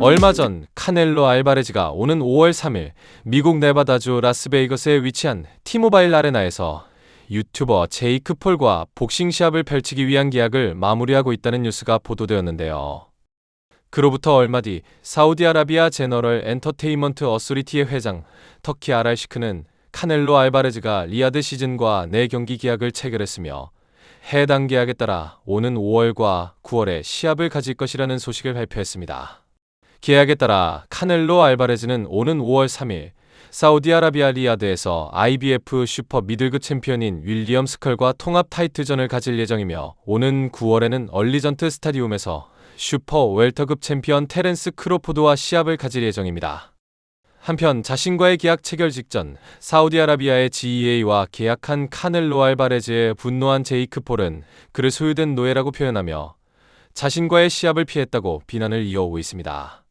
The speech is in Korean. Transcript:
얼마 전 카넬로 알바레즈가 오는 5월 3일 미국 네바다주 라스베이거스에 위치한 티모바일 아레나에서 유튜버 제이크 폴과 복싱 시합을 펼치기 위한 계약을 마무리하고 있다는 뉴스가 보도되었는데요. 그로부터 얼마 뒤 사우디아라비아 제너럴 엔터테인먼트 어소리티의 회장 터키 아랄시크는 카넬로 알바레즈가 리아드 시즌과 4경기 계약을 체결했으며 해당 계약에 따라 오는 5월과 9월에 시합을 가질 것이라는 소식을 발표했습니다. 계약에 따라 카넬로 알바레즈는 오는 5월 3일 사우디아라비아 리아드에서 IBF 슈퍼 미들급 챔피언인 윌리엄 스컬과 통합 타이틀전을 가질 예정이며 오는 9월에는 얼리전트 스타디움에서 슈퍼 웰터급 챔피언 테렌스 크로포드와 시합을 가질 예정입니다. 한편 자신과의 계약 체결 직전 사우디아라비아의 GEA와 계약한 카넬로 알바레즈의 분노한 제이크 폴은 그를 소유된 노예라고 표현하며 자신과의 시합을 피했다고 비난을 이어오고 있습니다.